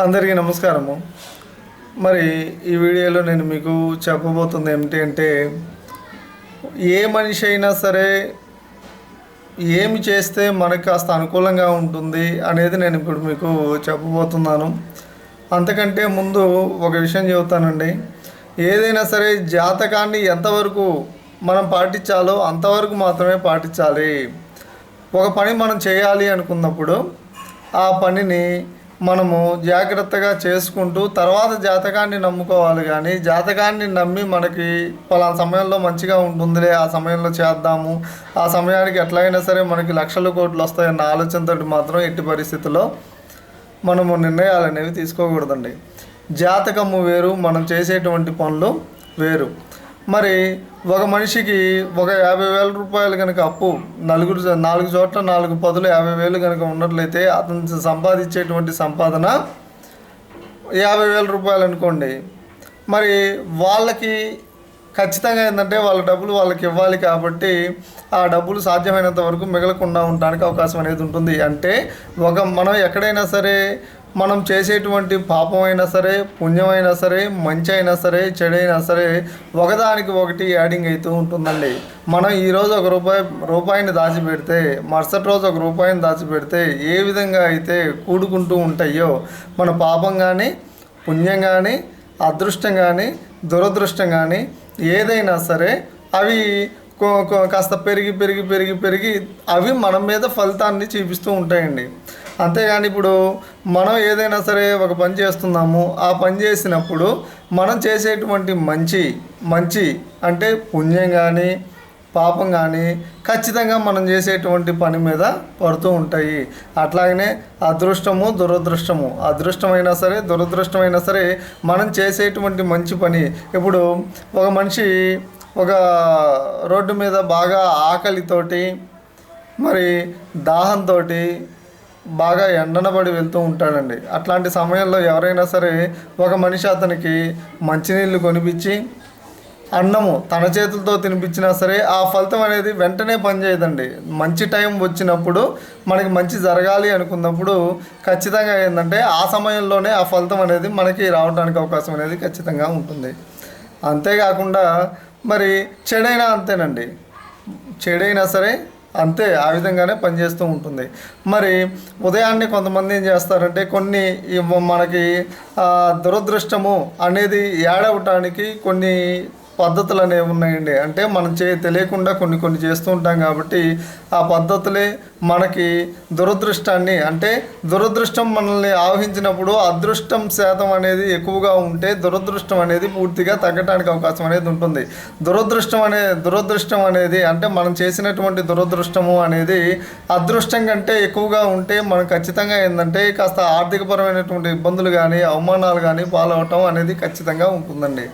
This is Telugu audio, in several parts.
అందరికీ నమస్కారము. మరి ఈ వీడియోలో నేను మీకు చెప్పబోతుంది ఏమిటి అంటే ఏ మనిషి అయినా సరే ఏమి చేస్తే మనకు కాస్త అనుకూలంగా ఉంటుంది అనేది నేను ఇప్పుడు మీకు చెప్పబోతున్నాను. అంతకంటే ముందు ఒక విషయం చెబుతానండి. ఏదైనా సరే జాతకాన్ని ఎంతవరకు మనం పాటించాలో అంతవరకు మాత్రమే పాటించాలి. ఒక పని మనం చేయాలి అనుకున్నప్పుడు ఆ పనిని మనము జాగ్రత్తగా చేసుకుంటూ తర్వాత జాతకాన్ని నమ్ముకోవాలి కానీ జాతకాన్ని నమ్మి మనకి పలానా సమయంలో మంచిగా ఉంటుందిలే ఆ సమయంలో చేద్దాము. ఆ సమయానికి ఎట్లయినా సరే మనకి లక్షల కోట్లు వస్తాయన్న ఆలోచనతోటి మాత్రం ఎట్టి పరిస్థితుల్లో మనము నిర్ణయాలు అనేవి తీసుకోకూడదండి. జాతకము వేరు మనం చేసేటువంటి పనులు వేరు. మరి ఒక మనిషికి ఒక యాభై వేల రూపాయలు కనుక అప్పు నలుగురు నాలుగు చోట్ల నాలుగు పదులు యాభై వేలు కనుక ఉన్నట్లయితే అతను సంపాదించేటువంటి సంపాదన యాభై వేల రూపాయలు అనుకోండి. మరి వాళ్ళకి ఖచ్చితంగా ఏంటంటే వాళ్ళ డబ్బులు వాళ్ళకి ఇవ్వాలి కాబట్టి ఆ డబ్బులు సాధ్యమైనంత వరకు మిగలకుండా ఉండడానికి అవకాశం అనేది ఉంటుంది. అంటే ఒక మనం ఎక్కడైనా సరే మనం చేసేటువంటి పాపం అయినా సరే పుణ్యమైనా సరే మంచి అయినా సరే చెడైనా సరే ఒకదానికి ఒకటి యాడింగ్ అవుతూ ఉంటుందండి. మనం ఈరోజు ఒక రూపాయి రూపాయిని దాచిపెడితే మరుసటి రోజు ఒక రూపాయిని దాచిపెడితే ఏ విధంగా అయితే కూడుకుంటూ ఉంటాయో మన పాపం కానీ పుణ్యం కానీ అదృష్టం కానీ దురదృష్టం కానీ ఏదైనా సరే అవి కాస్త పెరిగి పెరిగి పెరిగి పెరిగి అవి మన మీద ఫలితాన్ని చూపిస్తూ ఉంటాయండి. అంతేగాని ఇప్పుడు మనం ఏదైనా సరే ఒక పని చేస్తున్నాము ఆ పని చేసినప్పుడు మనం చేసేటువంటి మంచి మంచి అంటే పుణ్యం కానీ పాపం కానీ ఖచ్చితంగా మనం చేసేటువంటి పని మీద పడుతూ ఉంటాయి. అట్లాగనే అదృష్టము దురదృష్టము. అదృష్టమైనా సరే దురదృష్టమైనా సరే మనం చేసేటువంటి మంచి పని. ఇప్పుడు ఒక మనిషి ఒక రోడ్డు మీద బాగా ఆకలితోటి మరి దాహంతో బాగా ఎండనబడి వెళ్తూ ఉంటాడండి. అట్లాంటి సమయంలో ఎవరైనా సరే ఒక మనిషి అతనికి మంచినీళ్ళు కొనిపించి అన్నము తన చేతులతో తినిపించినా సరే ఆ ఫలితం అనేది వెంటనే పనిచేయదండి. మంచి టైం వచ్చినప్పుడు మనకి మంచి జరగాలి అనుకున్నప్పుడు ఖచ్చితంగా ఏంటంటే ఆ సమయంలోనే ఆ ఫలితం అనేది మనకి రావడానికి అవకాశం అనేది ఖచ్చితంగా ఉంటుంది. అంతేకాకుండా మరి చెడైనా అంతేనండి. చెడైనా సరే అంతే ఆ విధంగానే పనిచేస్తూ ఉంటుంది. మరి ఉదయాన్నే కొంతమంది ఏం చేస్తారంటే కొన్ని మనకి దురదృష్టము అనేది ఏడవటానికి కొన్ని పద్ధతులు అనేవి ఉన్నాయండి. అంటే మనం చే తెలియకుండా కొన్ని కొన్ని చేస్తూ ఉంటాం కాబట్టి ఆ పద్ధతులే మనకి దురదృష్టాన్ని అంటే దురదృష్టం మనల్ని ఆవహించినప్పుడు అదృష్టం శాతం అనేది ఎక్కువగా ఉంటే దురదృష్టం అనేది పూర్తిగా తగ్గడానికి అవకాశం అనేది ఉంటుంది. దురదృష్టం అనే దురదృష్టం అనేది అంటే మనం చేసినటువంటి దురదృష్టము అనేది అదృష్టం కంటే ఎక్కువగా ఉంటే మనం ఖచ్చితంగా ఏంటంటే కాస్త ఆర్థికపరమైనటువంటి ఇబ్బందులు కానీ అవమానాలు కానీ పాలవటం అనేది ఖచ్చితంగా ఉంటుందండి.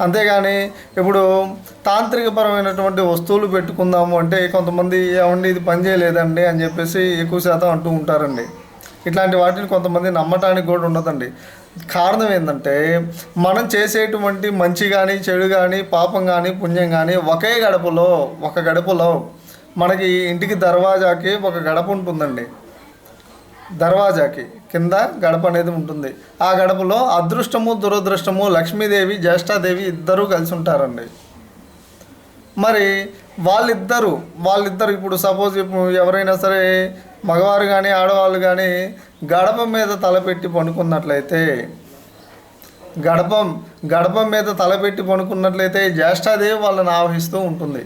అంతేగాని ఇప్పుడు తాంత్రికపరమైనటువంటి వస్తువులు పెట్టుకుందాము అంటే కొంతమంది ఏమండి ఇది పని చేయలేదండి అని చెప్పేసి ఎక్కువ శాతం అంటూ ఉంటారండి. ఇట్లాంటి వాటిని కొంతమంది నమ్మటానికి కూడా ఉండదండి. కారణం ఏంటంటే మనం చేసేటువంటి మంచి కానీ చెడు కానీ పాపం కానీ పుణ్యం కానీ ఒకే గడపలో ఒక గడపలో మనకి ఇంటికి దర్వాజాకి ఒక గడప ఉంటుందండి. దర్వాజాకి. కింద గడప అనేది ఉంటుంది. ఆ గడపలో అదృష్టము దురదృష్టము లక్ష్మీదేవి జ్యేష్ఠాదేవి ఇద్దరూ కలిసి ఉంటారండి. మరి వాళ్ళిద్దరు వాళ్ళిద్దరు ఇప్పుడు సపోజ్ ఇప్పుడు ఎవరైనా సరే మగవారు కానీ ఆడవాళ్ళు కానీ గడప మీద తలపెట్టి పనుకున్నట్లయితే గడపం గడప మీద తలపెట్టి పనుకున్నట్లయితే జ్యేష్ఠాదేవి వాళ్ళని ఆవహిస్తూ ఉంటుంది.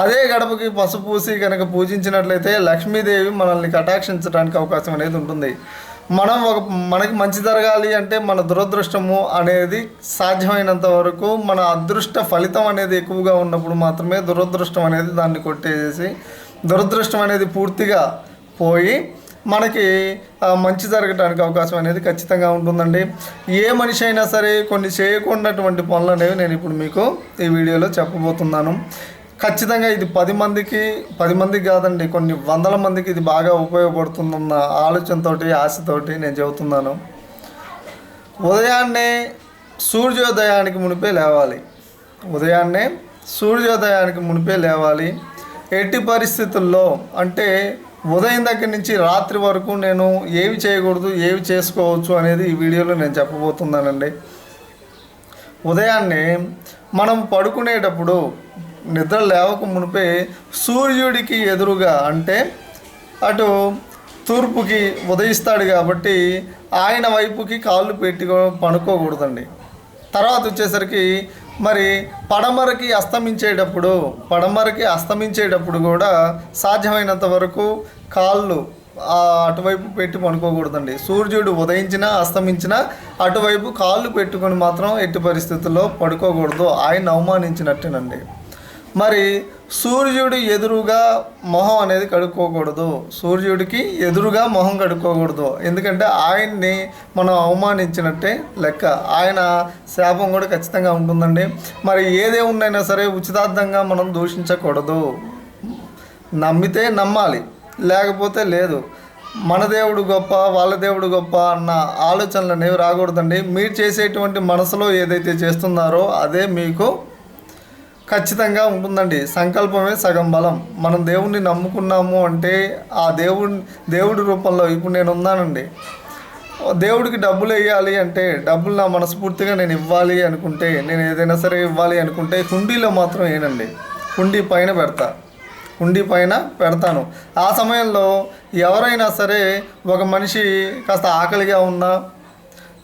అదే గడపకి పసుపు పూసి కనుక పూజించినట్లయితే లక్ష్మీదేవి మనల్ని కటాక్షించడానికి అవకాశం అనేది ఉంటుంది. మనం ఒక మనకి మంచి జరగాలి అంటే మన దురదృష్టము అనేది సాధ్యమైనంత వరకు మన అదృష్ట ఫలితం అనేది ఎక్కువగా ఉన్నప్పుడు మాత్రమే దురదృష్టం అనేది దాన్ని కొట్టేసేసి దురదృష్టం అనేది పూర్తిగా పోయి మనకి మంచి జరగడానికి అవకాశం అనేది ఖచ్చితంగా ఉంటుందండి. ఏ మనిషి అయినా సరే కొన్ని చేయకుండాటువంటి పనులు అనేవి నేను ఇప్పుడు మీకు ఈ వీడియోలో చెప్పబోతున్నాను. ఖచ్చితంగా ఇది పది మందికి పది మందికి కాదండి కొన్ని వందల మందికి ఇది బాగా ఉపయోగపడుతుందన్న ఆలోచనతోటి ఆశతోటి నేను చెబుతున్నాను. ఉదయాన్నే సూర్యోదయానికి మునిపే లేవాలి. ఉదయాన్నే సూర్యోదయానికి మునిపే లేవాలి. ఎట్టి పరిస్థితుల్లో అంటే ఉదయం దగ్గర నుంచి రాత్రి వరకు నేను ఏవి చేయకూడదు ఏవి చేసుకోవచ్చు అనేది ఈ వీడియోలో నేను చెప్పబోతున్నానండి. ఉదయాన్నే మనం పడుకునేటప్పుడు నిద్ర లేవక మునిపే సూర్యుడికి ఎదురుగా అంటే అటు తూర్పుకి ఉదయిస్తాడు కాబట్టి ఆయన వైపుకి కాళ్ళు పెట్టి పడుకోకూడదండి. తర్వాత వచ్చేసరికి మరి పడమరకి అస్తమించేటప్పుడు పడమరకి అస్తమించేటప్పుడు కూడా సాధ్యమైనంత వరకు కాళ్ళు అటువైపు పెట్టి పనుకోకూడదండి సూర్యుడు ఉదయించినా అస్తమించినా అటువైపు కాళ్ళు పెట్టుకొని మాత్రం ఎట్టి పరిస్థితుల్లో పడుకోకూడదు. ఆయన అవమానించినట్టేనండి. మరి సూర్యుడు ఎదురుగా మొహం అనేది కడుక్కోకూడదు. సూర్యుడికి ఎదురుగా మొహం కడుక్కోకూడదు. ఎందుకంటే ఆయన్ని మనం అవమానించినట్టే లెక్క. ఆయన శాపం కూడా ఖచ్చితంగా ఉంటుందండి. మరి ఏ సరే ఉచితార్థంగా మనం దూషించకూడదు. నమ్మితే నమ్మాలి. లేకపోతే లేదు. మన దేవుడు గొప్ప వాళ్ళ దేవుడు గొప్ప అన్న ఆలోచనలు అనేవి రాకూడదండి. మీరు చేసేటువంటి మనసులో ఏదైతే చేస్తున్నారో అదే మీకు ఖచ్చితంగా ఉంటుందండి. సంకల్పమే సగం బలం. మనం దేవుణ్ణి నమ్ముకున్నాము అంటే ఆ దేవుడి దేవుడి రూపంలో ఇప్పుడు నేను ఉన్నానండి. దేవుడికి డబ్బులు వేయాలి అంటే డబ్బులు నా మనస్ఫూర్తిగా నేను ఇవ్వాలి అనుకుంటే నేను ఏదైనా సరే ఇవ్వాలి అనుకుంటే హుండీలో మాత్రం ఏనండి హుండీ పైన పెడతా. హుండీ పైన పెడతాను. ఆ సమయంలో ఎవరైనా సరే ఒక మనిషి కాస్త ఆకలిగా ఉన్నా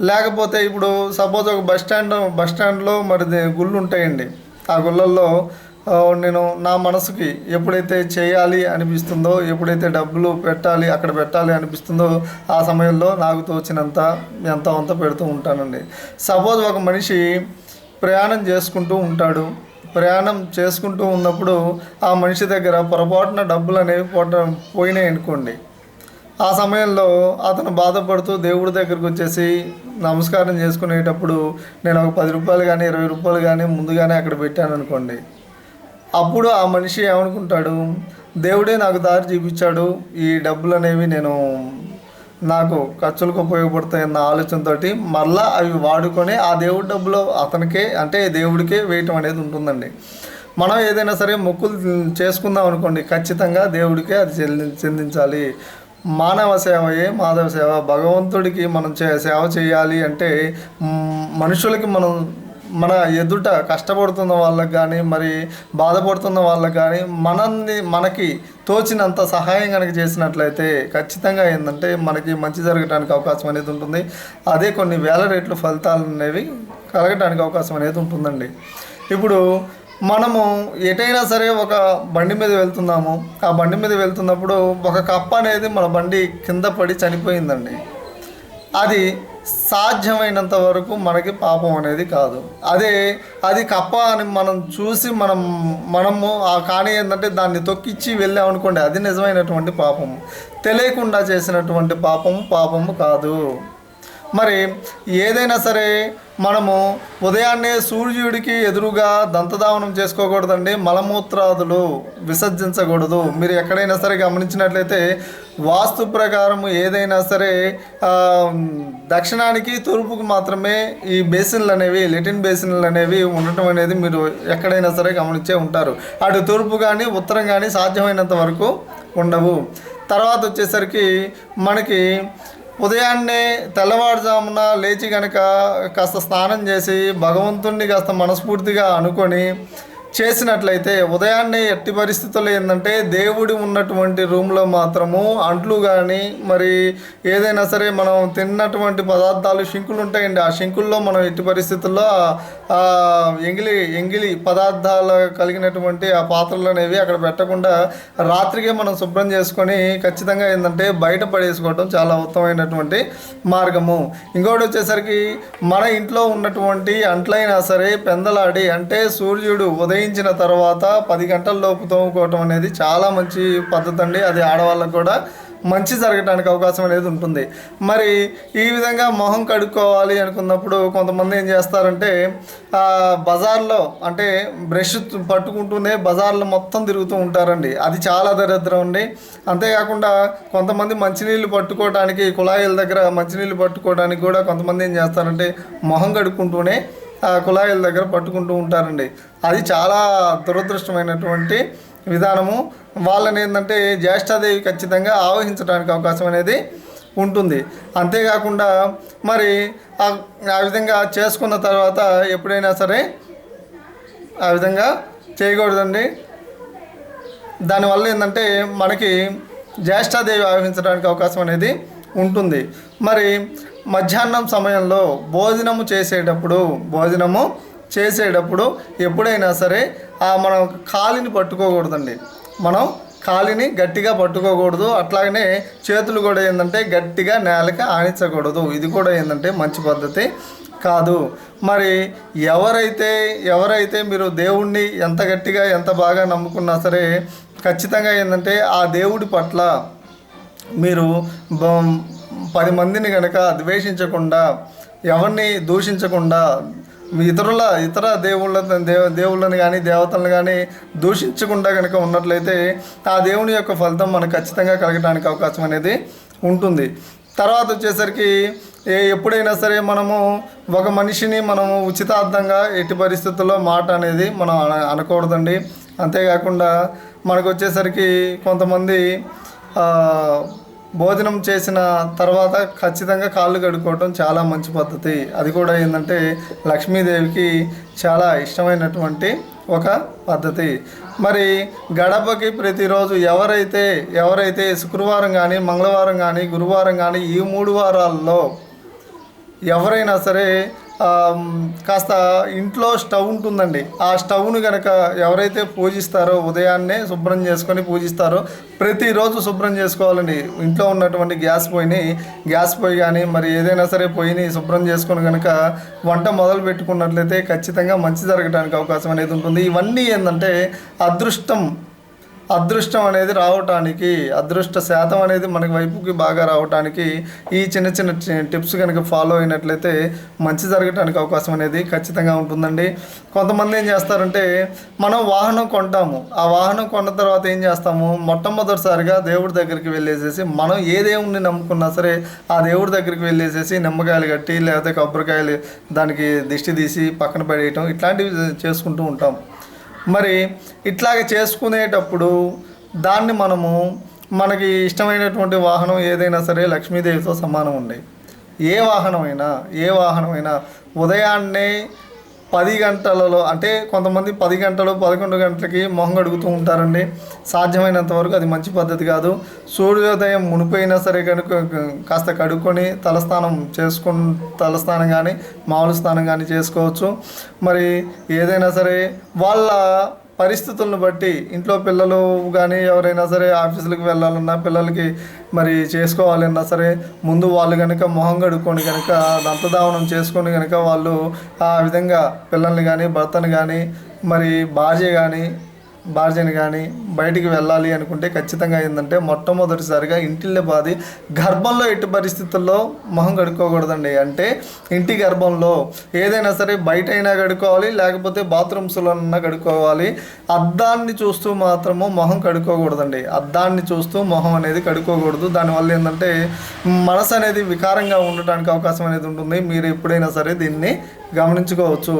లేకపోతే ఇప్పుడు సపోజ్ ఒక బస్ స్టాండ్ బస్ స్టాండ్లో మరి గుళ్ళు ఉంటాయండి. ఆ గుళ్ళల్లో నేను నా మనసుకి ఎప్పుడైతే చేయాలి అనిపిస్తుందో ఎప్పుడైతే డబ్బులు పెట్టాలి అక్కడ పెట్టాలి అనిపిస్తుందో ఆ సమయంలో నాకు తోచినంత ఎంత అంత పెడుతూ ఉంటానండి. సపోజ్ ఒక మనిషి ప్రయాణం చేసుకుంటూ ఉంటాడు. ప్రయాణం చేసుకుంటూ ఉన్నప్పుడు ఆ మనిషి దగ్గర పొరపాటున డబ్బులు అనేవి పోట పోయినాయి అనుకోండి ఆ సమయంలో అతను బాధపడుతూ దేవుడి దగ్గరకు వచ్చేసి నమస్కారం చేసుకునేటప్పుడు నేను ఒక పది రూపాయలు కానీ ఇరవై రూపాయలు కానీ ముందుగానే అక్కడ పెట్టాను అనుకోండి. అప్పుడు ఆ మనిషి ఏమనుకుంటాడు? దేవుడే నాకు దారి చూపించాడు. ఈ డబ్బులు అనేవి నేను నాకు ఖర్చులకు ఉపయోగపడతాయన్న ఆలోచనతోటి మళ్ళా అవి వాడుకొని ఆ దేవుడి డబ్బులు అతనికే అంటే దేవుడికే వేయటం అనేది ఉంటుందండి. మనం ఏదైనా సరే మొక్కులు చేసుకుందాం అనుకోండి ఖచ్చితంగా దేవుడికే అది చెల్లి చెందించాలి మానవ సేవయే మాధవ సేవ. భగవంతుడికి మనం చే సేవ చేయాలి అంటే మనుషులకి మనం మన ఎదుట కష్టపడుతున్న వాళ్ళకి కానీ మరి బాధపడుతున్న వాళ్ళకి కానీ మనల్ని మనకి తోచినంత సహాయం కనుక చేసినట్లయితే ఖచ్చితంగా ఏంటంటే మనకి మంచి జరగడానికి అవకాశం అనేది ఉంటుంది. అదే కొన్ని వేల రెట్లు ఫలితాలు అనేవి కలగడానికి అవకాశం అనేది ఉంటుందండి. ఇప్పుడు మనము ఎటైనా సరే ఒక బండి మీద వెళ్తున్నాము. ఆ బండి మీద వెళ్తున్నప్పుడు ఒక కప్ప అనేది మన బండి కింద పడి చనిపోయిందండి. అది సాధ్యమైనంత వరకు మనకి పాపం అనేది కాదు. అదే అది కప్ప అని మనం చూసి మనం మనము ఆ కానీ ఏంటంటే దాన్ని తొక్కిచ్చి వెళ్ళామనుకోండి అది నిజమైనటువంటి పాపము తెలియకుండా చేసినటువంటి పాపము పాపము కాదు. మరి ఏదైనా సరే మనము ఉదయాన్నే సూర్యుడికి ఎదురుగా దంతధావనం చేసుకోకూడదండి మలమూత్రాదులు విసర్జించకూడదు. మీరు ఎక్కడైనా సరే గమనించినట్లయితే వాస్తు ప్రకారం ఏదైనా సరే దక్షిణానికి తూర్పుకు మాత్రమే ఈ బేసిన్లు అనేవి లెటిన్ బేసిన్లు అనేవి ఉండటం అనేది మీరు ఎక్కడైనా సరే గమనించే ఉంటారు. అటు తూర్పు కానీ ఉత్తరం కానీ సాధ్యమైనంత వరకు ఉండవు. తర్వాత వచ్చేసరికి మనకి ఉదయాన్నే తెల్లవారుజామున లేచి కనుక కాస్త స్నానం చేసి భగవంతుణ్ణి కాస్త మనస్ఫూర్తిగా అనుకొని చేసినట్లయితే ఉదయాన్నే ఎట్టి పరిస్థితుల్లో ఏంటంటే దేవుడి ఉన్నటువంటి రూమ్లో మాత్రము అంట్లు కానీ మరి ఏదైనా సరే మనం తిన్నటువంటి పదార్థాలు షింకులు ఉంటాయండి. ఆ షింకుల్లో మనం ఎట్టి పరిస్థితుల్లో ఎంగిలి ఎంగిలి పదార్థాలు కలిగినటువంటి ఆ పాత్రలు అనేవి అక్కడ పెట్టకుండా రాత్రికే మనం శుభ్రం చేసుకొని ఖచ్చితంగా ఏంటంటే బయట పడేసుకోవడం చాలా ఉత్తమమైనటువంటి మార్గము. ఇంకోటి వచ్చేసరికి మన ఇంట్లో ఉన్నటువంటి అంట్లైనా సరే పెందలాడి అంటే సూర్యుడు ఉదయం వేయించిన తర్వాత పది గంటల లోపు తోముకోవటం అనేది చాలా మంచి పద్ధతి అండి. అది ఆడవాళ్ళకు కూడా మంచి జరగడానికి అవకాశం అనేది ఉంటుంది. మరి ఈ విధంగా మొహం కడుక్కోవాలి అనుకున్నప్పుడు కొంతమంది ఏం చేస్తారంటే బజార్లో అంటే బ్రష్ పట్టుకుంటూనే బజార్లో మొత్తం తిరుగుతూ ఉంటారండి. అది చాలా దరిద్రం అండి. అంతేకాకుండా కొంతమంది మంచినీళ్ళు పట్టుకోవడానికి కుళాయిల దగ్గర మంచినీళ్ళు పట్టుకోవడానికి కూడా కొంతమంది ఏం చేస్తారంటే మొహం కడుక్కుంటూనే కుళాయిల దగ్గర పట్టుకుంటూ ఉంటారండి. అది చాలా దురదృష్టమైనటువంటి విధానము. వాళ్ళని ఏంటంటే జ్యేష్ఠాదేవి ఖచ్చితంగా ఆవహించడానికి అవకాశం అనేది ఉంటుంది. అంతేకాకుండా మరి ఆ విధంగా చేసుకున్న తర్వాత ఎప్పుడైనా సరే ఆ విధంగా చేయకూడదండి. దానివల్ల ఏంటంటే మనకి జ్యేష్ఠాదేవి ఆవహించడానికి అవకాశం అనేది ఉంటుంది. మరి మధ్యాహ్నం సమయంలో భోజనము చేసేటప్పుడు భోజనము చేసేటప్పుడు ఎప్పుడైనా సరే ఆ మనం కాలిని పట్టుకోకూడదండి. మనం కాలిని గట్టిగా పట్టుకోకూడదు. అట్లాగనే చేతులు కూడా ఏంటంటే గట్టిగా నేలకి ఆనించకూడదు. ఇది కూడా ఏంటంటే మంచి పద్ధతి కాదు. మరి ఎవరైతే ఎవరైతే మీరు దేవుణ్ణి ఎంత గట్టిగా ఎంత బాగా నమ్ముకున్నా సరే ఖచ్చితంగా ఏంటంటే ఆ దేవుడి పట్ల మీరు బ- పది మందిని కనుక ద్వేషించకుండా ఎవరిని దూషించకుండా ఇతరుల ఇతర దేవుళ్ళ దేవ దేవుళ్ళని కానీ దేవతలను కానీ దూషించకుండా కనుక ఉన్నట్లయితే ఆ దేవుని యొక్క ఫలితం మనకు ఖచ్చితంగా కలగడానికి అవకాశం అనేది ఉంటుంది. తర్వాత వచ్చేసరికి ఏ ఎప్పుడైనా సరే మనము ఒక మనిషిని మనము ఉచితార్థంగా ఎట్టి పరిస్థితుల్లో మాట అనేది మనం అన అనకూడదండి. అంతేకాకుండా మనకు వచ్చేసరికి కొంతమంది భోజనం చేసిన తర్వాత ఖచ్చితంగా కాళ్ళు కడుక్కోవటం చాలా మంచి పద్ధతి. అది కూడా ఏంటంటే లక్ష్మీదేవికి చాలా ఇష్టమైనటువంటి ఒక పద్ధతి. మరి గడపకి ప్రతిరోజు ఎవరైతే ఎవరైతే శుక్రవారం కానీ మంగళవారం కానీ గురువారం కానీ ఈ మూడు వారాల్లో ఎవరైనా సరే కాస్త ఇంట్లో స్టవ్ ఉంటుందండి. ఆ స్టవ్ను కనుక ఎవరైతే పూజిస్తారో ఉదయాన్నే శుభ్రం చేసుకొని పూజిస్తారో ప్రతిరోజు శుభ్రం చేసుకోవాలండి. ఇంట్లో ఉన్నటువంటి గ్యాస్ పొయ్యిని గ్యాస్ పొయ్యి కానీ మరి ఏదైనా సరే పొయ్యిని శుభ్రం చేసుకొని కనుక వంట మొదలు పెట్టుకున్నట్లయితే ఖచ్చితంగా మంచి జరగడానికి అవకాశం అనేది ఉంటుంది. ఇవన్నీ ఏంటంటే అదృష్టం. అదృష్టం అనేది రావటానికి అదృష్ట శాతం అనేది మనకి వైపుకి బాగా రావటానికి ఈ చిన్న చిన్న టిప్స్ కనుక ఫాలో అయినట్లయితే మంచి జరగటానికి అవకాశం అనేది ఖచ్చితంగా ఉంటుందండి. కొంతమంది ఏం చేస్తారంటే మనం వాహనం కొంటాము. ఆ వాహనం కొన్న తర్వాత ఏం చేస్తాము? మొట్టమొదటిసారిగా దేవుడి దగ్గరికి వెళ్ళేసేసి మనం ఏ దేవుడిని నమ్ముకున్నా సరే ఆ దేవుడి దగ్గరికి వెళ్ళేసేసి నిమ్మకాయలు కట్టి లేకపోతే కొబ్బరికాయలు దానికి దిష్టి తీసి పక్కన పడేయటం ఇట్లాంటివి చేసుకుంటూ ఉంటాం. మరి ఇట్లాగ చేసుకునేటప్పుడు దాన్ని మనము మనకి ఇష్టమైనటువంటి వాహనం ఏదైనా సరే లక్ష్మీదేవితో సమానం ఉండే ఏ వాహనమైనా ఏ వాహనమైనా ఉదయాన్నే పది గంటలలో అంటే కొంతమంది పది గంటలు పదకొండు గంటలకి మొహం కడుగుతూ ఉంటారండి. సాధ్యమైనంత వరకు అది మంచి పద్ధతి కాదు. సూర్యోదయం మునిపోయినా సరే కనుక కాస్త కడుక్కొని తలస్నానం చేసుకుని తలస్నానం కానీ మామూలు స్నానం కానీ చేసుకోవచ్చు. మరి ఏదైనా సరే వాళ్ళ పరిస్థితులను బట్టి ఇంట్లో పిల్లలు కానీ ఎవరైనా సరే ఆఫీసులకు వెళ్ళాలన్నా పిల్లలకి మరి చేసుకోవాలన్నా సరే ముందు వాళ్ళు కనుక మొహం కడుక్కొని కనుక దంతదావనం చేసుకొని కనుక వాళ్ళు ఆ విధంగా పిల్లల్ని కానీ భర్తను కానీ మరి భార్య కానీ భార్యని కానీ బయటికి వెళ్ళాలి అనుకుంటే ఖచ్చితంగా ఏంటంటే మొట్టమొదటిసారిగా ఇంటిల్లే బాది గర్భంలో ఎట్టి పరిస్థితుల్లో మొహం కడుక్కోకూడదండి. అంటే ఇంటి గర్భంలో ఏదైనా సరే బయట అయినా కడుక్కోవాలి లేకపోతే బాత్రూమ్స్లోనన్నా కడుక్కోవాలి. అద్దాన్ని చూస్తూ మాత్రము మొహం కడుక్కోకూడదండి. అద్దాన్ని చూస్తూ మొహం అనేది కడుక్కోకూడదు. దానివల్ల ఏంటంటే మనసు అనేది వికారంగా ఉండటానికి అవకాశం అనేది ఉంటుంది. మీరు ఎప్పుడైనా సరే దీన్ని గమనించుకోవచ్చు.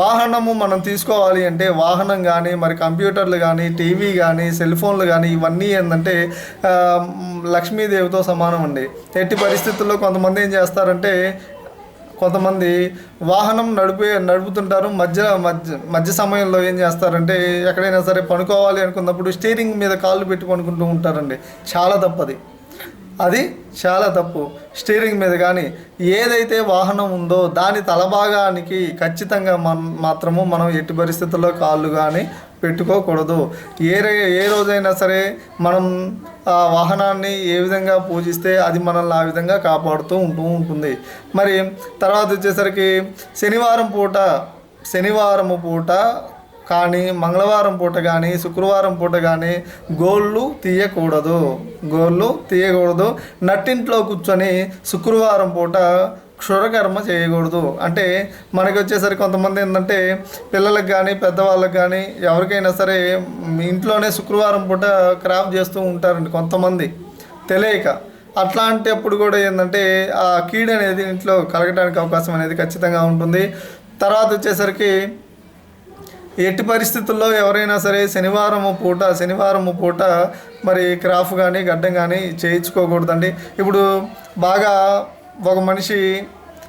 వాహనము మనం తీసుకోవాలి అంటే వాహనం కానీ మరి కంప్యూటర్లు కానీ టీవీ కానీ సెల్ ఫోన్లు కానీ ఇవన్నీ ఏంటంటే లక్ష్మీదేవితో సమానం అండి. ఎట్టి పరిస్థితుల్లో కొంతమంది ఏం చేస్తారంటే కొంతమంది వాహనం నడిపే నడుపుతుంటారు. మధ్య మధ్య మధ్య సమయంలో ఏం చేస్తారంటే ఎక్కడైనా సరే పనుకోవాలి అనుకున్నప్పుడు స్టీరింగ్ మీద కాళ్ళు పెట్టి పనుకుంటూ ఉంటారండి. చాలా తప్పది. అది చాలా తప్పు. స్టీరింగ్ మీద కానీ ఏదైతే వాహనం ఉందో దాని తలభాగానికి ఖచ్చితంగా మన మాత్రము మనం ఎట్టి పరిస్థితుల్లో కాళ్ళు కానీ పెట్టుకోకూడదు. ఏ ఏ రోజైనా సరే మనం ఆ వాహనాన్ని ఏ విధంగా పూజిస్తే అది మనల్ని ఆ విధంగా కాపాడుతూ ఉంటూ ఉంటుంది. మరి తర్వాత వచ్చేసరికి శనివారం పూట శనివారము పూట కానీ మంగళవారం పూట కానీ శుక్రవారం పూట కానీ గోళ్ళు తీయకూడదు. గోళ్ళు తీయకూడదు. నట్టింట్లో కూర్చొని శుక్రవారం పూట క్షురకర్మ చేయకూడదు. అంటే మనకి వచ్చేసరికి కొంతమంది ఏంటంటే పిల్లలకు కానీ పెద్దవాళ్ళకి కానీ ఎవరికైనా సరే ఇంట్లోనే శుక్రవారం పూట క్రాఫ్ట్ చేస్తూ ఉంటారండి కొంతమంది. తెలియక. అట్లాంటప్పుడు కూడా ఏంటంటే ఆ కీడు అనేది ఇంట్లో కలగడానికి అవకాశం అనేది ఖచ్చితంగా ఉంటుంది. తర్వాత వచ్చేసరికి ఎట్టి పరిస్థితుల్లో ఎవరైనా సరే శనివారం పూట శనివారం పూట మరి క్రాఫ్ కానీ గడ్డం కానీ చేయించుకోకూడదండి. ఇప్పుడు బాగా ఒక మనిషి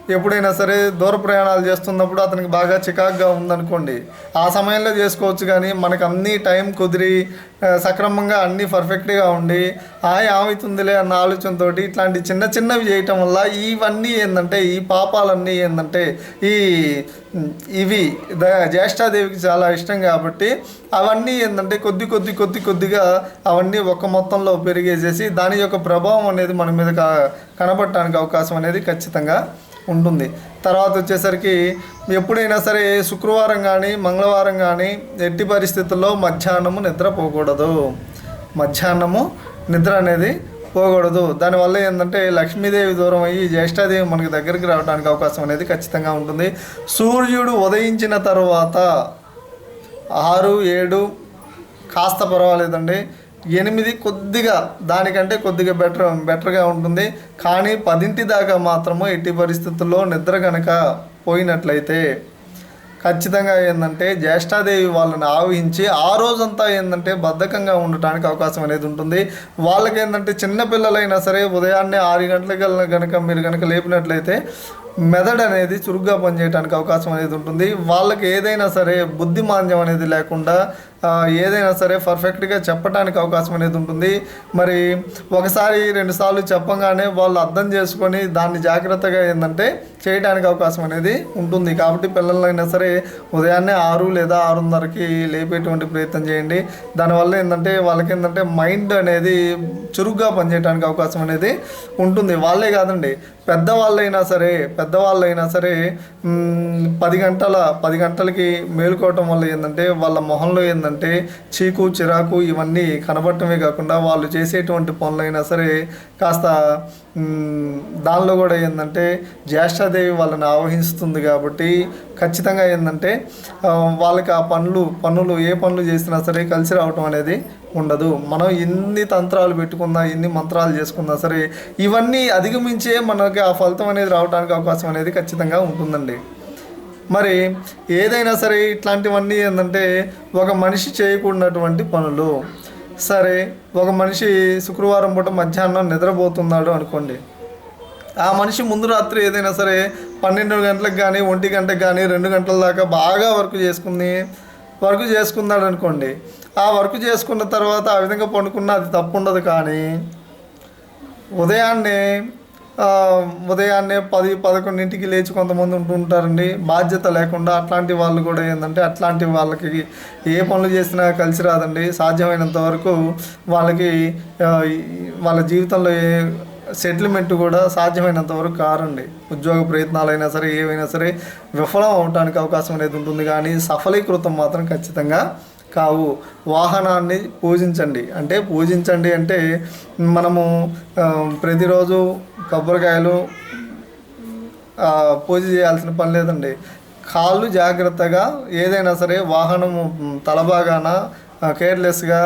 ఎప్పుడైనా సరే దూర ప్రయాణాలు చేస్తున్నప్పుడు అతనికి బాగా చికాకుగా ఉందనుకోండి. ఆ సమయంలో చేసుకోవచ్చు కానీ మనకు అన్ని టైం కుదిరి సక్రమంగా అన్నీ పర్ఫెక్ట్గా ఉండి ఆయ ఏమవుతుందిలే అన్న ఆలోచనతో ఇట్లాంటి చిన్న చిన్నవి చేయటం వల్ల ఇవన్నీ ఏంటంటే ఈ పాపాలన్నీ ఏంటంటే ఈ ఇవి జ్యేష్ఠాదేవికి చాలా ఇష్టం కాబట్టి అవన్నీ ఏంటంటే కొద్ది కొద్ది కొద్ది కొద్దిగా అవన్నీ ఒక మొత్తంలో పెరిగేసేసి దాని యొక్క ప్రభావం అనేది మన మీద క- కనపడటానికి అవకాశం అనేది ఖచ్చితంగా ఉంటుంది. తర్వాత వచ్చేసరికి ఎప్పుడైనా సరే శుక్రవారం కానీ మంగళవారం కానీ ఎట్టి పరిస్థితుల్లో మధ్యాహ్నము నిద్రపోకూడదు మధ్యాహ్నము నిద్ర అనేది పోకూడదు. దానివల్ల ఏంటంటే లక్ష్మీదేవి దూరం అయ్యి జ్యేష్ఠాదేవి మనకి దగ్గరికి రావడానికి అవకాశం అనేది ఖచ్చితంగా ఉంటుంది. సూర్యుడు ఉదయించిన తర్వాత ఆరు ఏడు కాస్త పర్వాలేదండి. ఎనిమిది కొద్దిగా దానికంటే కొద్దిగా బెటర్ బెటర్గా ఉంటుంది. కానీ పదింటి దాకా మాత్రము ఎట్టి పరిస్థితుల్లో నిద్ర కనుక పోయినట్లయితే ఖచ్చితంగా ఏంటంటే జ్యేష్ఠాదేవి వాళ్ళని ఆవహించి ఆ రోజంతా ఏంటంటే బద్ధకంగా ఉండటానికి అవకాశం అనేది ఉంటుంది. వాళ్ళకి ఏంటంటే చిన్నపిల్లలైనా సరే ఉదయాన్నే ఆరు గంటలకల్లా కనుక మీరు కనుక లేపినట్లయితే మెదడు అనేది చురుగ్గా పనిచేయడానికి అవకాశం అనేది ఉంటుంది. వాళ్ళకి ఏదైనా సరే బుద్ధిమాంద్యం అనేది లేకుండా ఏదైనా సరే పర్ఫెక్ట్గా చెప్పడానికి అవకాశం అనేది ఉంటుంది. మరి ఒకసారి రెండుసార్లు చెప్పగానే చెప్పంగానే వాళ్ళు అర్థం చేసుకొని దాన్ని జాగ్రత్తగా ఏంటంటే చేయడానికి అవకాశం అనేది ఉంటుంది. కాబట్టి పిల్లలైనా సరే ఉదయాన్నే ఆరు లేదా ఆరున్నరకి లేపేటువంటి ప్రయత్నం చేయండి. దానివల్ల ఏంటంటే వాళ్ళకి ఏంటంటే మైండ్ అనేది చురుగ్గా పనిచేయడానికి అవకాశం అనేది ఉంటుంది. వాళ్ళే కాదండి పెద్దవాళ్ళైనా సరే పెద్దవాళ్ళైనా సరే పది గంటల పది గంటలకి మేలుకోవటం వల్ల ఏంటంటే వాళ్ళ మొహంలో ఏంటంటే చీకు చిరాకు ఇవన్నీ కనబడటమే కాకుండా వాళ్ళు చేసేటువంటి పనులైనా సరే కాస్త దానిలో కూడా ఏంటంటే జ్యేష్ఠాదేవి వాళ్ళని ఆవహిస్తుంది కాబట్టి ఖచ్చితంగా ఏంటంటే వాళ్ళకి ఆ పనులు పనులు ఏ పనులు చేసినా సరే కలిసి రావటం అనేది ఉండదు. మనం ఎన్ని తంత్రాలు పెట్టుకున్నా ఎన్ని మంత్రాలు చేసుకున్నా సరే ఇవన్నీ అధిగమించే మనకి ఆ ఫలితం అనేది రావడానికి అవకాశం అనేది ఖచ్చితంగా ఉంటుందండి. మరి ఏదైనా సరే ఇట్లాంటివన్నీ ఏంటంటే ఒక మనిషి చేయకూడనటువంటి పనులు సరే ఒక మనిషి శుక్రవారం పూట మధ్యాహ్నం నిద్రపోతున్నాడు అనుకోండి. ఆ మనిషి ముందు రాత్రి ఏదైనా సరే పన్నెండు గంటలకు కానీ ఒంటి గంటకు కానీ రెండు గంటల దాకా బాగా వర్క్ చేసుకుని వర్క్ చేసుకున్నాడు అనుకోండి. ఆ వర్క్ చేసుకున్న తర్వాత ఆ విధంగా పండుకున్న అది తప్పు ఉండదు కానీ ఉదయాన్నే ఉదయాన్నే పది పదకొండింటికి లేచి కొంతమంది ఉంటుంటారండి. బాధ్యత లేకుండా అట్లాంటి వాళ్ళు కూడా ఏంటంటే అట్లాంటి వాళ్ళకి ఏ పనులు చేసినా కలిసి రాదండి. సాధ్యమైనంత వరకు వాళ్ళకి వాళ్ళ జీవితంలో ఏ సెటిల్మెంట్ కూడా సాధ్యమైనంత వరకు కారండి. ఉద్యోగ ప్రయత్నాలైనా సరే ఏవైనా సరే విఫలం అవడానికి అవకాశం అనేది ఉంటుంది. కానీ సఫలీకృతం మాత్రం ఖచ్చితంగా కావు. వాహనాన్ని పూజించండి. అంటే పూజించండి అంటే మనము ప్రతిరోజు కొబ్బరికాయలు పూజ చేయాల్సిన పని లేదండి. కాళ్ళు జాగ్రత్తగా ఏదైనా సరే వాహనము తలబాగాన కేర్లెస్గా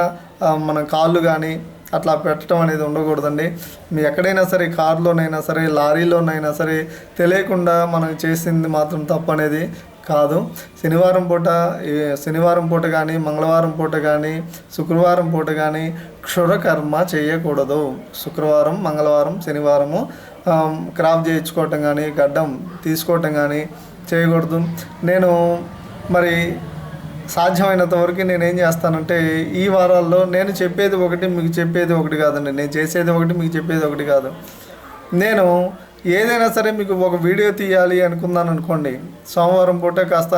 మన కాళ్ళు కానీ అట్లా పెట్టడం అనేది ఉండకూడదండి. మీ ఎక్కడైనా సరే కారులోనైనా సరే లారీలోనైనా సరే తెలియకుండా మనం చేసింది మాత్రం తప్పు అనేది కాదు. శనివారం పూట శనివారం పూట కానీ మంగళవారం పూట కానీ శుక్రవారం పూట కానీ క్షురకర్మ చేయకూడదు. శుక్రవారం మంగళవారం శనివారము క్రాప్ చేయించుకోవటం కానీ గడ్డం తీసుకోవటం కానీ చేయకూడదు. నేను మరి సాధ్యమైనంత వరకు నేను ఏం చేస్తానంటే ఈ వారాల్లో నేను చెప్పేది ఒకటి మీకు చెప్పేది ఒకటి కాదండి. నేను చేసేది ఒకటి మీకు చెప్పేది ఒకటి కాదు. నేను ఏదైనా సరే మీకు ఒక వీడియో తీయాలి అనుకున్నాను అనుకోండి. సోమవారం పూట కాస్త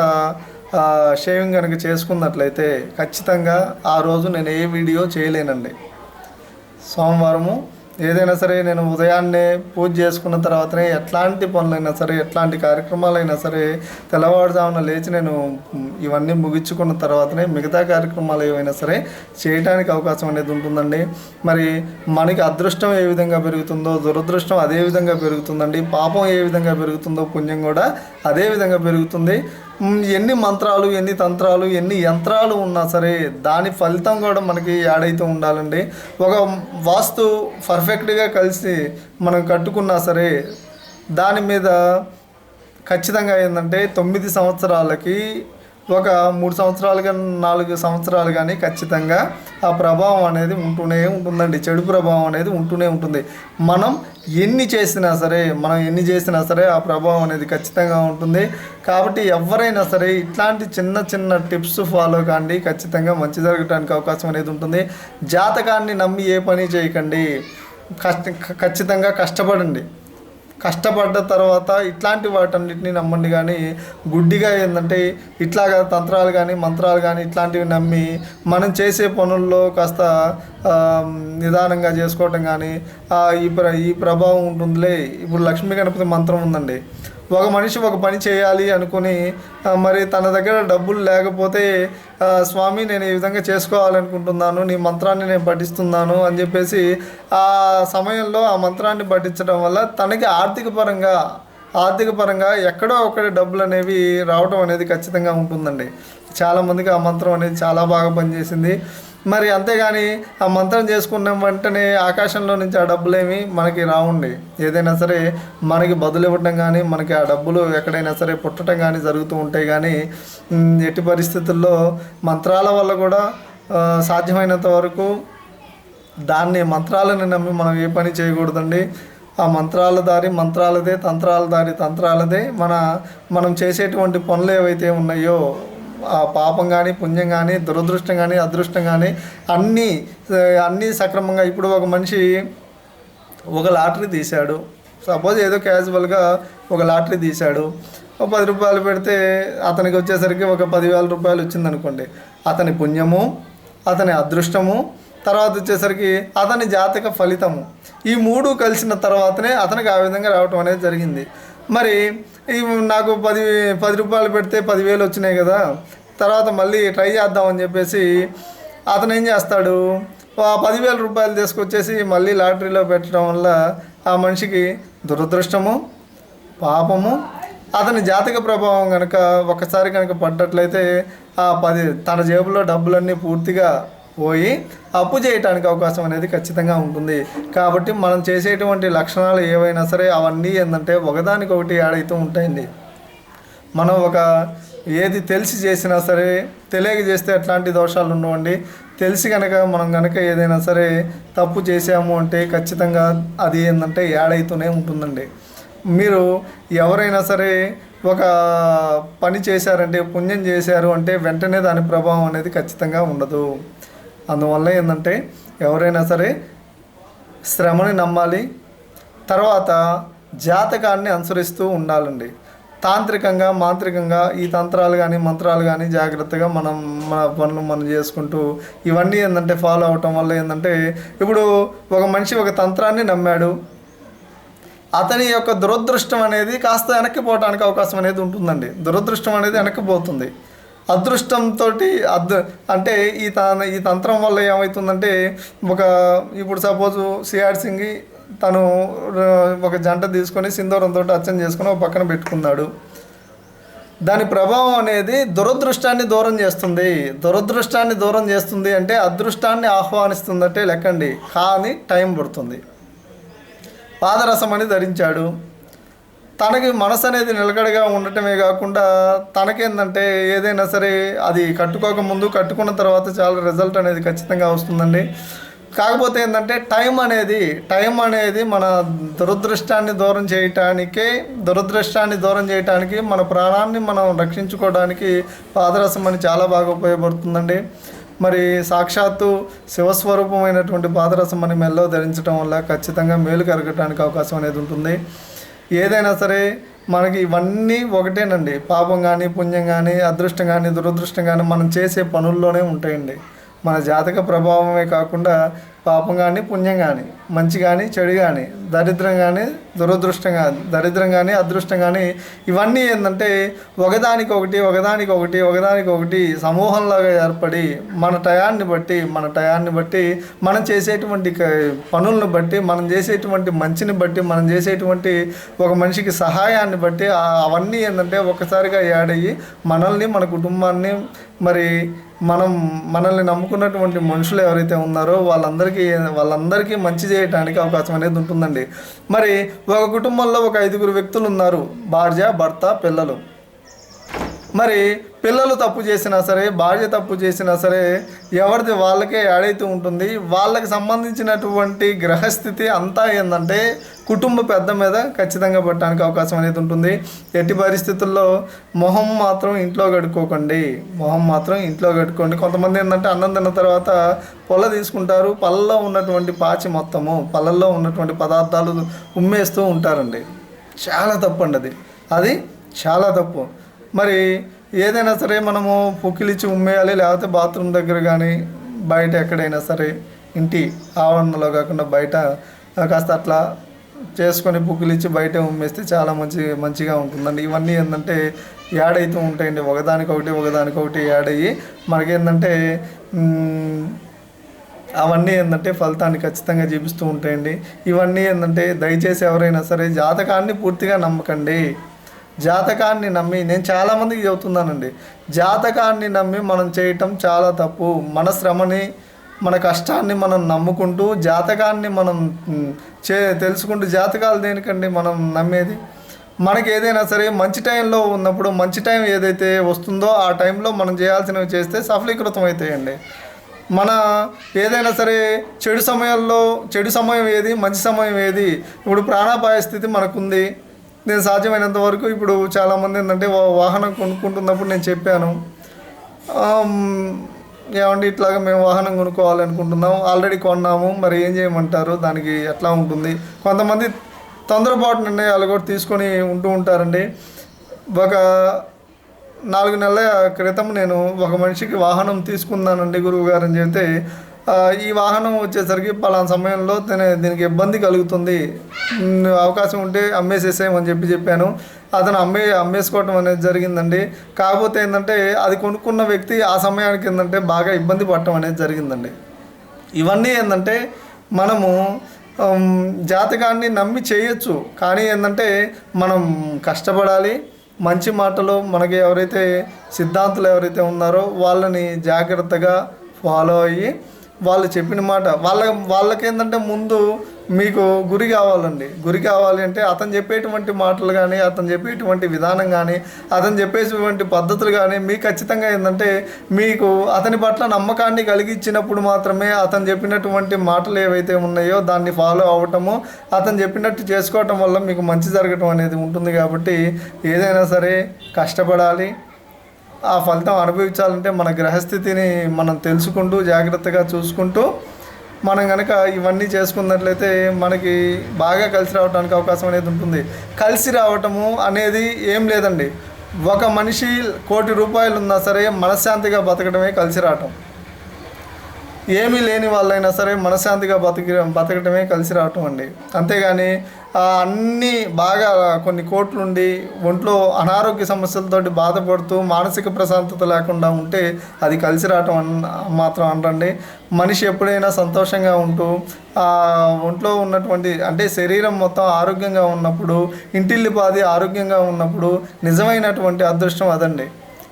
షేవింగ్ కనుక చేసుకున్నట్లయితే ఖచ్చితంగా ఆ రోజు నేను ఏ వీడియో చేయలేనండి. సోమవారము ఏదైనా సరే నేను ఉదయాన్నే పూజ చేసుకున్న తర్వాతనే ఎట్లాంటి పనులైనా సరే ఎట్లాంటి కార్యక్రమాలైనా సరే తెల్లవారుజామున లేచి నేను ఇవన్నీ ముగించుకున్న తర్వాతనే మిగతా కార్యక్రమాలు ఏవైనా సరే చేయడానికి అవకాశం అనేది ఉంటుందండి. మరి మనకి అదృష్టం ఏ విధంగా పెరుగుతుందో దురదృష్టం అదే విధంగా పెరుగుతుందండి పాపం ఏ విధంగా పెరుగుతుందో పుణ్యం కూడా అదే విధంగా పెరుగుతుంది. ఎన్ని మంత్రాలు ఎన్ని తంత్రాలు ఎన్ని యంత్రాలు ఉన్నా సరే దాని ఫలితం కూడా మనకి యాడైతే ఉండాలండి. ఒక వాస్తు పర్ఫెక్ట్గా కలిసి మనం కట్టుకున్నా సరే దాని మీద ఖచ్చితంగా ఏంటంటే తొమ్మిది సంవత్సరాలకి ఒక మూడు సంవత్సరాలు కానీ నాలుగు సంవత్సరాలు కానీ ఖచ్చితంగా ఆ ప్రభావం అనేది ఉంటూనే ఉంటుందండి. చెడు ప్రభావం అనేది ఉంటూనే ఉంటుంది. మనం ఎన్ని చేసినా సరే మనం ఎన్ని చేసినా సరే ఆ ప్రభావం అనేది ఖచ్చితంగా ఉంటుంది. కాబట్టి ఎవరైనా సరే ఇట్లాంటి చిన్న చిన్న టిప్స్ ఫాలో కాండి. ఖచ్చితంగా మంచి జరగడానికి అవకాశం అనేది ఉంటుంది. జాతకాన్ని నమ్మి ఏ పని చేయకండి. కష్ట ఖచ్చితంగా కష్టపడండి. కష్టపడ్డ తర్వాత ఇట్లాంటి వాటన్నిటిని నమ్మండి. కానీ గుడ్డిగా ఏంటంటే ఇట్లాగా తంత్రాలు కానీ మంత్రాలు కానీ ఇట్లాంటివి నమ్మి మనం చేసే పనుల్లో కాస్త నిదానంగా చేసుకోవటం కానీ ఈ ప్ర ఈ ప్రభావం ఉంటుందిలే. ఇప్పుడు లక్ష్మీ గణపతి మంత్రం ఉందండి. ఒక మనిషి ఒక పని చేయాలి అనుకుని మరి తన దగ్గర డబ్బులు లేకపోతే స్వామి నేను ఈ విధంగా చేసుకోవాలనుకుంటున్నాను నీ మంత్రాన్ని నేను పఠిస్తున్నాను అని చెప్పేసి ఆ సమయంలో ఆ మంత్రాన్ని పఠించడం వల్ల తనకి ఆర్థిక పరంగా ఆర్థిక పరంగా ఎక్కడో ఒకటి డబ్బులు అనేవి రావడం అనేది ఖచ్చితంగా ఉంటుందండి. చాలామందికి ఆ మంత్రం అనేది చాలా బాగా పనిచేసింది. మరి అంతేగాని ఆ మంత్రం చేసుకున్న వెంటనే ఆకాశంలో నుంచి ఆ డబ్బులేమి మనకి రావండి. ఏదైనా సరే మనకి బదులు ఇవ్వటం కానీ మనకి ఆ డబ్బులు ఎక్కడైనా సరే పుట్టడం కానీ జరుగుతూ ఉంటాయి కానీ ఎట్టి పరిస్థితుల్లో మంత్రాల వల్ల కూడా సాధ్యమైనంత వరకు దాన్ని మంత్రాలను నమ్మి మనం ఏ పని చేయకూడదండి. ఆ మంత్రాల దారి మంత్రాలదే తంత్రాల దారి తంత్రాలదే. మన మనం చేసేటువంటి పనులు ఏవైతే ఉన్నాయో పాపం కానీ పుణ్యం కానీ దురదృష్టం కానీ అదృష్టం కానీ అన్నీ అన్నీ సక్రమంగా ఇప్పుడు ఒక మనిషి ఒక లాటరీ తీశాడు. సపోజ్ ఏదో క్యాజువల్గా ఒక లాటరీ తీశాడు. ఒక పది రూపాయలు పెడితే అతనికి వచ్చేసరికి ఒక పదివేల రూపాయలు వచ్చిందనుకోండి. అతని పుణ్యము అతని అదృష్టము తర్వాత వచ్చేసరికి అతని జాతక ఫలితము. ఈ మూడు కలిసిన తర్వాతనే అతనికి ఆ విధంగా రావటం అనేది జరిగింది. మరి నాకు పది పది రూపాయలు పెడితే పదివేలు వచ్చినాయి కదా. తర్వాత మళ్ళీ ట్రై చేద్దామని చెప్పేసి అతను ఏం చేస్తాడు? ఆ పదివేల రూపాయలు తీసుకొచ్చేసి మళ్ళీ లాటరీలో పెట్టడం వల్ల ఆ మనిషికి దురదృష్టము పాపము అతని జాతక ప్రభావం కనుక ఒకసారి కనుక పడ్డట్లయితే ఆ పది తన జేబులో డబ్బులన్నీ పూర్తిగా పోయి అప్పు చేయటానికి అవకాశం అనేది ఖచ్చితంగా ఉంటుంది. కాబట్టి మనం చేసేటువంటి లక్షణాలు ఏవైనా సరే అవన్నీ ఏంటంటే ఒకదానికొకటి యాడ్ అవుతూ ఉంటాయండి. మనం ఒక ఏది తెలిసి చేసినా సరే తెలియక చేస్తే ఎట్లాంటి దోషాలు ఉండవండి. తెలిసి కనుక మనం కనుక ఏదైనా సరే తప్పు చేసాము అంటే ఖచ్చితంగా అది ఏంటంటే యాడ్ అవుతూనే ఉంటుందండి. మీరు ఎవరైనా సరే ఒక పని చేశారంటే పుణ్యం చేశారు అంటే వెంటనే దాని ప్రభావం అనేది ఖచ్చితంగా ఉండదు. అందువల్ల ఏంటంటే ఎవరైనా సరే శ్రమని నమ్మాలి తర్వాత జాతకాన్ని అనుసరిస్తూ ఉండాలండి. తాంత్రికంగా మాంత్రికంగా ఈ తంత్రాలు కానీ మంత్రాలు కానీ జాగ్రత్తగా మనం మన పనులు మనం చేసుకుంటూ ఇవన్నీ ఏంటంటే ఫాలో అవటం వల్ల ఏంటంటే ఇప్పుడు ఒక మనిషి ఒక తంత్రాన్ని నమ్మాడు. అతని యొక్క దురదృష్టం అనేది కాస్త వెనక్కి పోవడానికి అవకాశం అనేది ఉంటుందండి. దురదృష్టం అనేది వెనక్కి పోతుంది. అదృష్టంతో అద్ అంటే ఈ తన ఈ తంత్రం వల్ల ఏమవుతుందంటే ఒక ఇప్పుడు సపోజ్ సిఆర్ సింగ్ తను ఒక జంట తీసుకొని సింధూరంతో అచ్చం చేసుకొని ఒక పక్కన పెట్టుకున్నాడు. దాని ప్రభావం అనేది దురదృష్టాన్ని దూరం చేస్తుంది. దురదృష్టాన్ని దూరం చేస్తుంది అంటే అదృష్టాన్ని ఆహ్వానిస్తుందంటే లెక్కండి. కానీ టైం పడుతుంది. పాదరసం అని ధరించాడు. తనకి మనసు అనేది నిలకడగా ఉండటమే కాకుండా తనకేందంటే ఏదైనా సరే అది కట్టుకోక ముందు కట్టుకున్న తర్వాత చాలా రిజల్ట్ అనేది ఖచ్చితంగా వస్తుందండి. కాకపోతే ఏంటంటే టైం అనేది టైం అనేది మన దురదృష్టాన్ని దూరం చేయటానికే దురదృష్టాన్ని దూరం చేయటానికి మన ప్రాణాన్ని మనం రక్షించుకోవడానికి పాదరసం అని చాలా బాగా ఉపయోగపడుతుందండి. మరి సాక్షాత్తు శివస్వరూపమైనటువంటి పాదరసం అని మెల్లో ధరించడం వల్ల ఖచ్చితంగా మేలు కలగటానికి అవకాశం అనేది ఉంటుంది. ఏదైనా సరే మనకి ఇవన్నీ ఒకటేనండి. పాపం కానీ పుణ్యం కానీ అదృష్టం కానీ దురదృష్టం కానీ మనం చేసే పనుల్లోనే ఉంటాయండి. మన జాతక ప్రభావమే కాకుండా పాపం కానీ పుణ్యం కానీ మంచి కానీ చెడు కానీ దరిద్రం కానీ దురదృష్టం కానీ దరిద్రం కానీ అదృష్టం కానీ ఇవన్నీ ఏంటంటే ఒకదానికొకటి ఒకదానికొకటి ఒకదానికొకటి సమూహంలాగా ఏర్పడి మన టయాన్ని బట్టి మన టయాన్ని బట్టి మనం చేసేటువంటి పనులను బట్టి మనం చేసేటువంటి మంచిని బట్టి మనం చేసేటువంటి ఒక మనిషికి సహాయాన్ని బట్టి అవన్నీ ఏంటంటే ఒక్కసారిగా యాడ్ అయ్యి మనల్ని మన కుటుంబాన్ని మరి మనం మనల్ని నమ్ముకున్నటువంటి మనుషులు ఎవరైతే ఉన్నారో వాళ్ళందరికీ వాళ్ళందరికీ మంచి చేయడానికి అవకాశం అనేది ఉంటుందండి. మరి ఒక కుటుంబంలో ఒక ఐదుగురు వ్యక్తులు ఉన్నారు. భార్య భర్త పిల్లలు. మరి పిల్లలు తప్పు చేసినా సరే భార్య తప్పు చేసినా సరే ఎవరిది వాళ్ళకే యాడైతూ ఉంటుంది. వాళ్ళకి సంబంధించినటువంటి గ్రహస్థితి అంతా ఏంటంటే కుటుంబ పెద్ద మీద ఖచ్చితంగా పట్టడానికి అవకాశం అనేది ఉంటుంది. ఎట్టి పరిస్థితుల్లో మొహం మాత్రం ఇంట్లో కడుక్కోకండి. మొహం మాత్రం ఇంట్లో కట్టుకోండి కొంతమంది ఏంటంటే అన్నం తిన్న తర్వాత పొల తీసుకుంటారు. పళ్ళలో ఉన్నటువంటి పాచి మొత్తము పళ్ళల్లో ఉన్నటువంటి పదార్థాలు ఉమ్మేస్తూ ఉంటారండి. చాలా తప్పు అండి అది. అది చాలా తప్పు. మరి ఏదైనా సరే మనము పొక్కిలిచ్చి ఉమ్మేయాలి లేకపోతే బాత్రూమ్ దగ్గర కానీ బయట ఎక్కడైనా సరే ఇంటి ఆవరణలో కాకుండా బయట కాస్త అట్లా చేసుకొని పుక్కిలిచ్చి బయట ఉమ్మేస్తే చాలా మంచి మంచిగా ఉంటుందండి. ఇవన్నీ ఏంటంటే యాడ్ అవుతూ ఉంటాయండి. ఒకదానికొకటి ఒకదానికొకటి యాడ్ అయ్యి మనకేంటంటే అవన్నీ ఏంటంటే ఫలితాన్ని ఖచ్చితంగా చూపిస్తూ ఉంటాయండి. ఇవన్నీ ఏంటంటే దయచేసి ఎవరైనా సరే జాతకాన్ని పూర్తిగా నమ్మకండి. జాతకాన్ని నమ్మి నేను చాలామందికి చెబుతున్నానండి. జాతకాన్ని నమ్మి మనం చేయటం చాలా తప్పు. మన శ్రమని మన కష్టాన్ని మనం నమ్ముకుంటూ జాతకాన్ని మనం చే తెలుసుకుంటూ జాతకాలు దేనికండి మనం నమ్మేది? మనకి ఏదైనా సరే మంచి టైంలో ఉన్నప్పుడు మంచి టైం ఏదైతే వస్తుందో ఆ టైంలో మనం చేయాల్సినవి చేస్తే సఫలీకృతం అవుతాయండి మన ఏదైనా సరే చెడు సమయాల్లో చెడు సమయం ఏది మంచి సమయం ఏది? ఇప్పుడు ప్రాణాపాయ స్థితి మనకుంది. నేను సాధ్యమైనంత వరకు ఇప్పుడు చాలామంది ఏంటంటే వాహనం కొనుక్కుంటున్నప్పుడు నేను చెప్పాను. ఏమండి ఇట్లాగా మేము వాహనం కొనుక్కోవాలనుకుంటున్నాం. ఆల్రెడీ కొన్నాము మరి ఏం చేయమంటారు? దానికి ఎట్లా ఉంటుంది? కొంతమంది తొందరపాటు నిర్ణయాలు కూడా తీసుకొని ఉంటూ ఉంటారండి. ఒక నాలుగు నెలల క్రితం నేను ఒక మనిషికి వాహనం తీసుకున్నానండి గురువుగారు అని చెప్తే ఈ వాహనం వచ్చేసరికి పలానా సమయంలో దీనికి ఇబ్బంది కలుగుతుంది. అవకాశం ఉంటే అమ్మేసేసేయమని చెప్పి చెప్పాను. అతను అమ్మే అమ్మేసుకోవటం అనేది జరిగిందండి. కాకపోతే ఏంటంటే అది కొనుక్కున్న వ్యక్తి ఆ సమయానికి ఏంటంటే బాగా ఇబ్బంది పడటం అనేది జరిగిందండి. ఇవన్నీ ఏంటంటే మనము జాతకాన్ని నమ్మి చేయొచ్చు. కానీ ఏంటంటే మనం కష్టపడాలి. మంచి మాటలు మనకి ఎవరైతే సిద్ధాంతులు ఎవరైతే ఉన్నారో వాళ్ళని జాగ్రత్తగా ఫాలో అయ్యి వాళ్ళు చెప్పిన మాట. వాళ్ళ వాళ్ళకేంటంటే ముందు మీకు గురి కావాలండి. గురి కావాలి అంటే అతను చెప్పేటువంటి మాటలు కానీ అతను చెప్పేటువంటి విధానం కానీ అతను చెప్పేటువంటి పద్ధతులు కానీ మీకు ఖచ్చితంగా ఏంటంటే మీకు అతని పట్ల నమ్మకాన్ని కలిగించినప్పుడు మాత్రమే అతను చెప్పినటువంటి మాటలు ఏవైతే ఉన్నాయో దాన్ని ఫాలో అవ్వటము అతను చెప్పినట్టు చేసుకోవటం వల్ల మీకు మంచి జరగటం అనేది ఉంటుంది కాబట్టి ఏదైనా సరే కష్టపడాలి. ఆ ఫలితం అనుభవించాలంటే మన గ్రహస్థితిని మనం తెలుసుకుంటూ జాగ్రత్తగా చూసుకుంటూ మనం కనుక ఇవన్నీ చేసుకున్నట్లయితే మనకి బాగా కలిసి రావడానికి అవకాశం అనేది ఉంటుంది. కలిసి రావటము అనేది ఏం లేదండి. ఒక మనిషి కోటి రూపాయలు ఉన్నా సరే మనశ్శాంతిగా బతకడమే కలిసి రావటం. ఏమీ లేని వాళ్ళైనా సరే మనశ్శాంతిగా బతికి బతకటమే కలిసి రావటం అండి. అంతేగాని అన్నీ బాగా కొన్ని కోట్లుండి ఒంట్లో అనారోగ్య సమస్యలతోటి బాధపడుతూ మానసిక ప్రశాంతత లేకుండా ఉంటే అది కలిసి రావటం అన్ మాత్రం అనరండి. మనిషి ఎప్పుడైనా సంతోషంగా ఉంటూ ఒంట్లో ఉన్నటువంటి అంటే శరీరం మొత్తం ఆరోగ్యంగా ఉన్నప్పుడు ఇంటిల్లిపాది ఆరోగ్యంగా ఉన్నప్పుడు నిజమైనటువంటి అదృష్టం అదండి.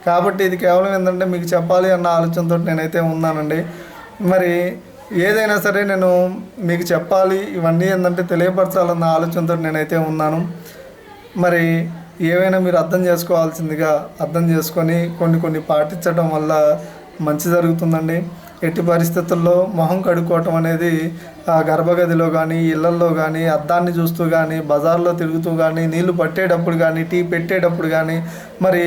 కాబట్టి ఇది కేవలం ఏంటంటే మీకు చెప్పాలి అన్న ఆలోచనతో నేనైతే ఉన్నానండి. మరి ఏదైనా సరే నేను మీకు చెప్పాలి ఇవన్నీ ఏంటంటే తెలియపరచాలన్న ఆలోచనతో నేనైతే ఉన్నాను. మరి ఏవైనా మీరు అర్థం చేసుకోవాల్సిందిగా అర్థం చేసుకొని కొన్ని కొన్ని పాటించడం వల్ల మంచి జరుగుతుందండి. ఎట్టి పరిస్థితుల్లో మొహం కడుక్కోవటం అనేది గర్భగదిలో కానీ ఇళ్ళల్లో కానీ అద్దాన్ని చూస్తూ కానీ బజార్లో తిరుగుతూ కానీ నీళ్ళు పట్టేటప్పుడు కానీ టీ పెట్టేటప్పుడు కానీ మరి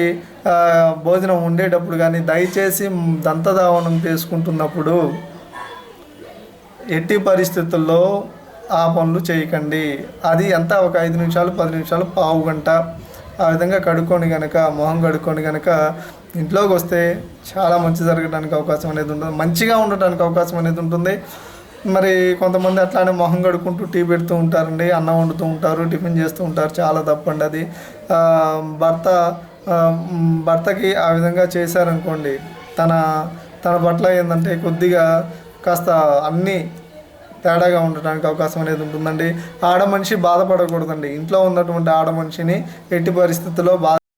భోజనం ఉండేటప్పుడు కానీ దయచేసి దంతధావనం చేసుకుంటున్నప్పుడు ఎట్టి పరిస్థితుల్లో ఆ పనులు చేయకండి. అది ఎంత? ఒక ఐదు నిమిషాలు పది నిమిషాలు పావు గంట. ఆ విధంగా కడుక్కొని కనుక మొహం కడుక్కొని కనుక ఇంట్లోకి వస్తే చాలా మంచి జరగడానికి అవకాశం అనేది ఉంటుంది. మంచిగా ఉండటానికి అవకాశం అనేది ఉంటుంది. మరి కొంతమంది అట్లానే మొహం కడుక్కుంటూ టీ పెడుతూ ఉంటారండి అన్నం వండుతూ ఉంటారు టిఫిన్ చేస్తూ ఉంటారు. చాలా తప్పండి అది. భర్త భర్తకి ఆ విధంగా చేశారనుకోండి తన తన పట్ల ఏంటంటే కొద్దిగా కాస్త అన్నీ తేడాగా ఉండటానికి అవకాశం అనేది ఉంటుందండి. ఆడ మనిషి బాధపడకూడదండి. ఇంట్లో ఉన్నటువంటి ఆడ మనిషిని ఎట్టి పరిస్థితుల్లో బాధ